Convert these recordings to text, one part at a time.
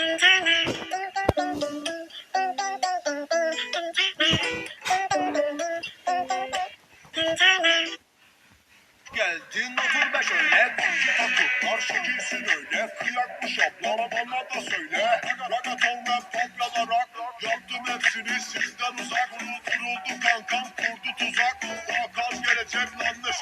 Geldin otur be şöyle Kulcu takı var şekilsin öyle Kıyakmış ablara bana da söyle. Ragaton ve kopyala rock Yaptım hepsini sizden uzak. Kurul kuruldu kankam kurdu tuzak. Hakan gelecek Vay vay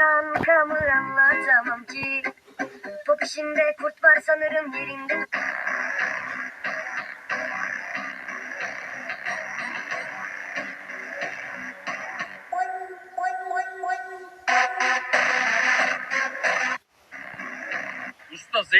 kankamı anlatamam ki. Top işinde kurt var sanırım yerinde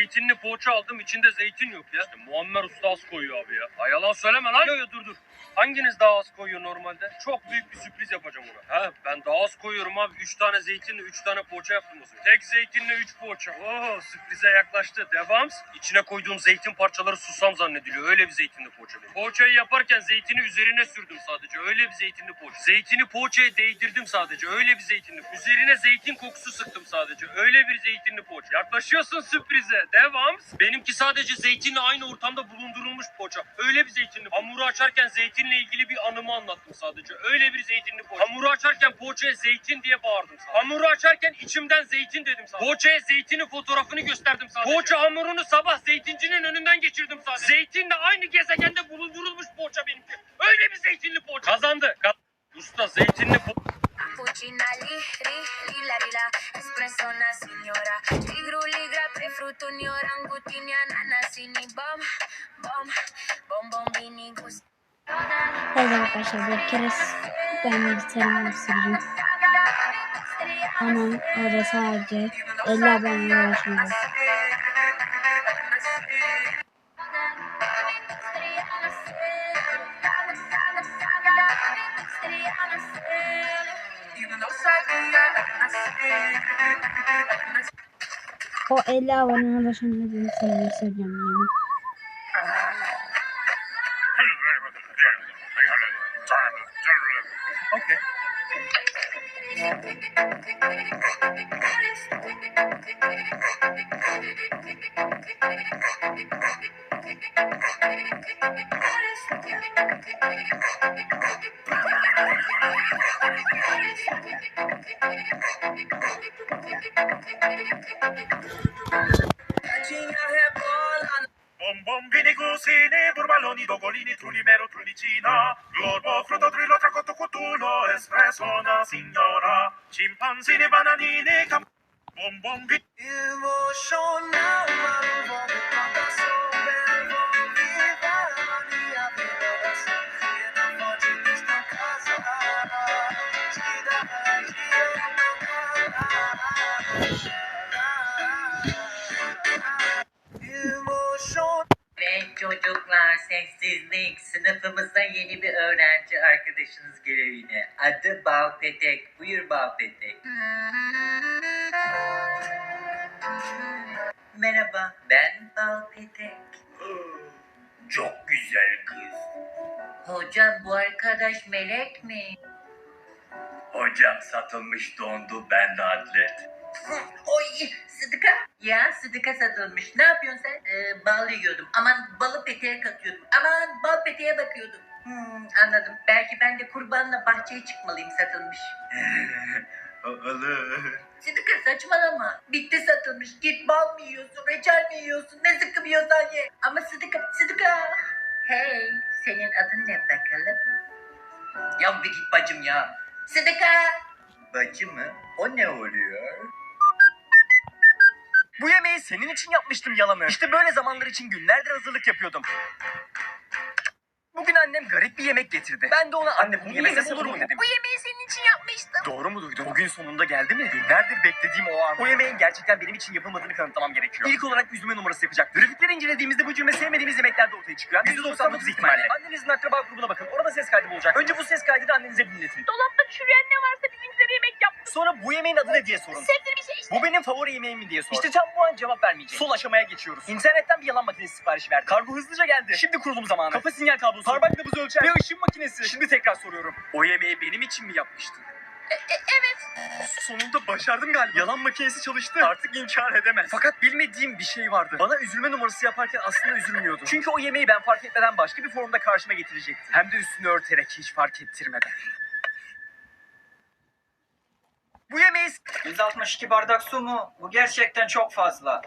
zeytinli poğaça aldım içinde zeytin yok ya. İşte Muammer Usta az koyuyor abi ya. Ha, yalan söyleme lan. Yo, yo, dur dur. Hanginiz daha az koyuyor normalde? Çok büyük bir sürpriz yapacağım ona. Ha ben daha az koyuyorum abi. 3 tane zeytinli 3 tane poğaça yaptım o zaman. Tek zeytinli 3 poğaça. Oo sürprize yaklaştı. Devam. İçine koyduğum zeytin parçaları susam zannediliyor. Öyle bir zeytinli poğaça benim. Poğaçayı yaparken zeytini üzerine sürdüm sadece. Öyle bir zeytinli poğaça. Zeytini poğaçaya değdirdim sadece. Öyle bir zeytinli. Üzerine zeytin kokusu sıktım sadece. Öyle bir zeytinli poğaça. Yaklaşıyorsun sürprize. Devam. Benimki sadece zeytinle aynı ortamda bulundurulmuş poğaça. Öyle bir zeytinli. Hamuru açarken zeytinle ilgili bir anımı anlattım sadece. Öyle bir zeytinli poğaça. Hamuru açarken poğaçaya zeytin diye bağırdım sadece. Hamuru açarken içimden zeytin dedim sadece. Poğaçaya zeytinin fotoğrafını gösterdim sadece. Poğaça hamurunu sabah zeytincinin önünden geçirdim sadece. Zeytinle aynı gezegende bulundurulmuş poğaça benimki. Öyle bir zeytinli poğaça. Kazandı. Ka- Usta zeytinli poğaça. Cappuccina li, ri, lila, lila Espresso una signora. Tigru, ligra, pre frutto, orangutini, ananasini Bom, bom, bom, bombini, gusto. Evet arkadaşlar bir kere ben bilgisayarımı süreceğim. Ama o da sadece 50 aboneye ulaşmıyor. O 50 aboneye ulaşınca bilgisayarı süreceğim yani. Okay. Cero tronicina, globo, frutto, trillo, tracotto, cutulo, espresso, una signora, cimpanzini, bananini, cap... Bom, bom, bi... Emotional, ma non voglio ben Balpetek. Çok güzel kız. Hocam bu arkadaş melek mi? Hocam satılmış dondu ben de atlet. Oy Sıdıka. Ya Sıdıka satılmış. Ne yapıyorsun sen? Ee, bal yiyordum. Aman balı peteğe katıyordum. Aman bal peteğe bakıyordum. Hmm, anladım. Belki ben de kurbanla bahçeye çıkmalıyım satılmış. Alır. Sıdıka saçmalama. Bitti satılmış. Git bal mı yiyorsun, reçel mi yiyorsun, ne sıkı yiyorsan ye. Ama Sıdıka, Sıdıka. Hey, senin adın ne bakalım? Ya bir git bacım ya. Sıdıka. Bacı mı? O ne oluyor? Bu yemeği senin için yapmıştım yalanı. İşte böyle zamanlar için günlerdir hazırlık yapıyordum. Bugün annem garip bir yemek getirdi. Ben de ona anne bunu yemesem olur mu dedim. Bu yemeği. Doğru mu duydum? Bugün sonunda geldi mi? Günlerdir beklediğim o an. O yemeğin gerçekten benim için yapılmadığını kanıtlamam gerekiyor. İlk olarak üzülme numarası yapacak. Grafikleri incelediğimizde bu cümle sevmediğimiz yemekler de ortaya çıkıyor. %99 ihtimalle. Annenizin akraba grubuna bakın. Orada ses kaydı bulacak. Önce bu ses kaydını annenize dinletin. Dolapta çürüyen ne varsa bizimkileri yemek yaptım. Sonra bu yemeğin adı ne diye sorun. Sebze bir şey işte. Bu benim favori yemeğim mi diye sor. İşte tam bu an cevap vermeyecek. Sol aşamaya geçiyoruz. İnternetten bir yalan makinesi siparişi verdim. Kargo hızlıca geldi. Şimdi kurulum zamanı. Kafa sinyal kablosu. Parmak nabız ölçer. Ve ışın makinesi. Şimdi tekrar soruyorum. O yemeği benim için mi yapmıştın? E, evet. Sonunda başardım galiba. Yalan makinesi çalıştı. Artık inkar edemez. Fakat bilmediğim bir şey vardı. Bana üzülme numarası yaparken aslında üzülmüyordu. Çünkü o yemeği ben fark etmeden başka bir formda karşıma getirecekti. Hem de üstünü örterek hiç fark ettirmeden. Bu yemeği 162 bardak su mu? Bu gerçekten çok fazla.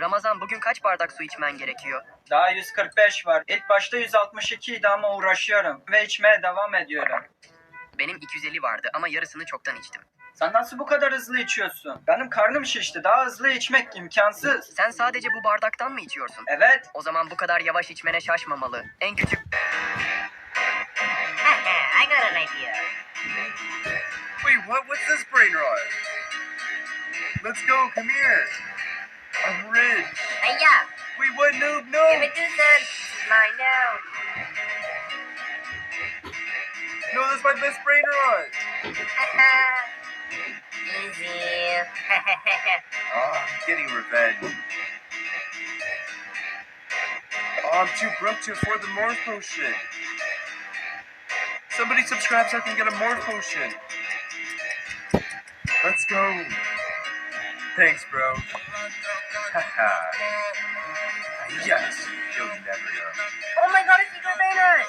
Ramazan bugün kaç bardak su içmen gerekiyor? Daha 145 var. İlk başta 162 idi ama uğraşıyorum. Ve içmeye devam ediyorum. Benim 250 vardı ama yarısını çoktan içtim. Sen nasıl bu kadar hızlı içiyorsun? Benim karnım şişti. Daha hızlı içmek imkansız. Sen sadece bu bardaktan mı içiyorsun? Evet. O zaman bu kadar yavaş içmene şaşmamalı. En küçük I got an idea. Wait, what? What's this brain rot? Let's go. Come here. I'm rich. Ay ya. Wait, what? Noob, no. Give it to. Mine now. No, that's my best brain rot. Easy. Oh, ah, I'm getting revenge. Oh, I'm too broke to afford the morph potion. Somebody subscribe so I can get a morph potion. Let's go. Thanks, bro. Haha. yes. You'll never know. oh my god, it's Secret Banner.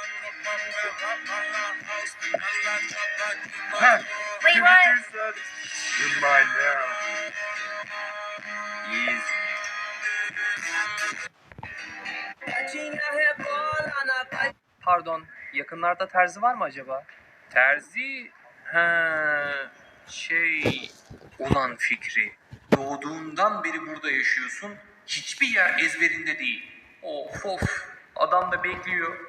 Ha! Wait, Give what? it to son. You're mine now. Easy. Pardon, yakınlarda terzi var mı acaba? Terzi? Ha, şey... Ulan Fikri, doğduğundan beri burada yaşıyorsun, hiçbir yer ezberinde değil. Of of, adam da bekliyor.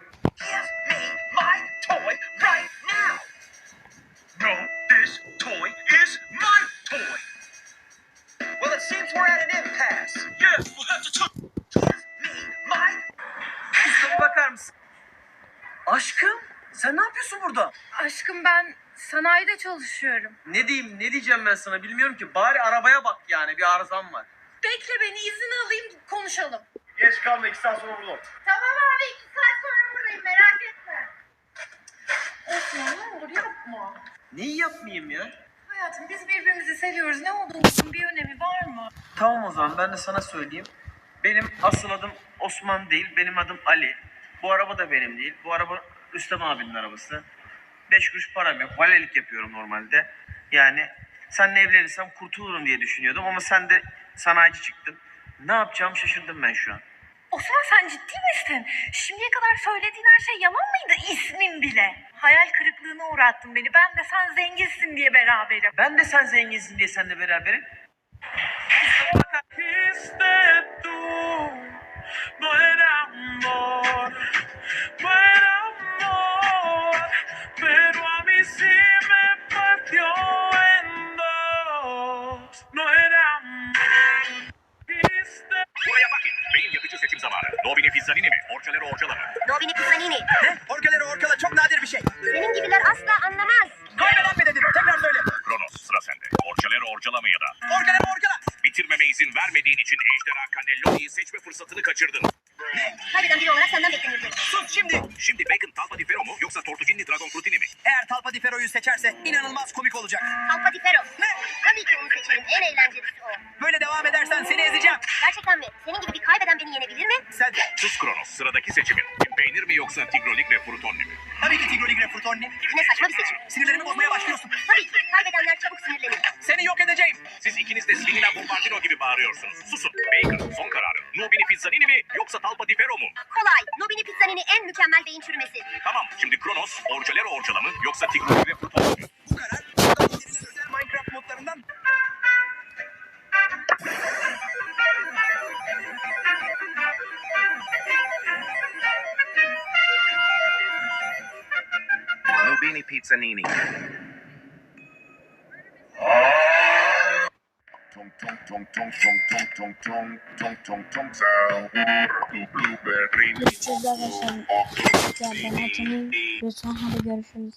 İs my toy. Well, it seems we're at an impasse. Yes, we'll have to talk. Me, my Şuna bakar mısın? Aşkım, sen ne yapıyorsun burada? Aşkım ben sanayide çalışıyorum. Ne diyeyim, ne diyeceğim ben sana bilmiyorum ki. Bari arabaya bak yani, bir arızam var. Bekle beni izin alayım konuşalım. Geç kalma iki saat sonra burada ol. Tamam abi iki saat sonra buradayım merak etme. Osman ne olur yapma. Neyi yapmayayım ya? Hayatım biz birbirimizi seviyoruz. Ne olduğumuzun bir önemi var mı? Tamam o zaman ben de sana söyleyeyim. Benim asıl adım Osman değil, benim adım Ali. Bu araba da benim değil. Bu araba Rüstem abinin arabası. Beş kuruş param yok. Valelik yapıyorum normalde. Yani seninle evlenirsem kurtulurum diye düşünüyordum ama sen de sanayici çıktın. Ne yapacağımı şaşırdım ben şu an. Osman sen ciddi misin? Şimdiye kadar söylediğin her şey yalan mıydı? İsmin bile. Hayal kırıklığına uğrattın beni. Ben de sen zenginsin diye beraberim. Ben de sen zenginsin diye seninle beraberim. Amor, no seçim zamanı. Nobini Pizzanini mi? Orçaları orçala mı? Nobini Pizzanini. Orkaları orkala çok nadir bir şey. Senin gibiler asla anlamaz. Görmeden mi dedim? Tekrar söyle. Kronos sıra sende. Orçaları orçala mı ya da? Orkala orkala. Bitirmeme izin vermediğin için Ejderha Cannelloni'yi seçme fırsatını kaçırdın. Kaybeden biri olarak senden beklenirdi. Sus şimdi. Şimdi Bacon Talpa di Ferro mu Tortucini Dragon Frutini mi? Eğer Talpa Di Ferro'yu seçerse inanılmaz komik olacak. Talpa di Ferro. Ne? Tabii ki onu seçerim. En eğlencelisi o. Böyle devam edersen seni ezeceğim. Gerçekten mi? Senin gibi bir kaybeden beni yenebilir mi? Sen Sus Kronos. Sıradaki seçimin. Peynir mi yoksa Tigrolik ve Frutonni mi? tabii ki Tigrolik Refrutonni. Yine saçma bir seçim. Sinirlerimi bozmaya başlıyorsun. Tabii ki. Kaybedenler çabuk sinirlenir. Seni yok edeceğim. Siz ikiniz de Slimina Bombardino gibi bağırıyorsunuz. Susun. Bacon son kararı. Nubini Pizzanini mi yoksa Talpa di Ferro mu? Kolay. Nobini Pizzani'nin en mükemmel beyin çürümesi. Tamam. Şimdi Kronos, Orcalero Orcala mı yoksa Tigrolik ve Frutonni mi? Bu karar buradan indirilen özel Minecraft modlarından Nubini Pizzanini. Görüşürüz arkadaşlar. Lütfen hadi görüşürüz.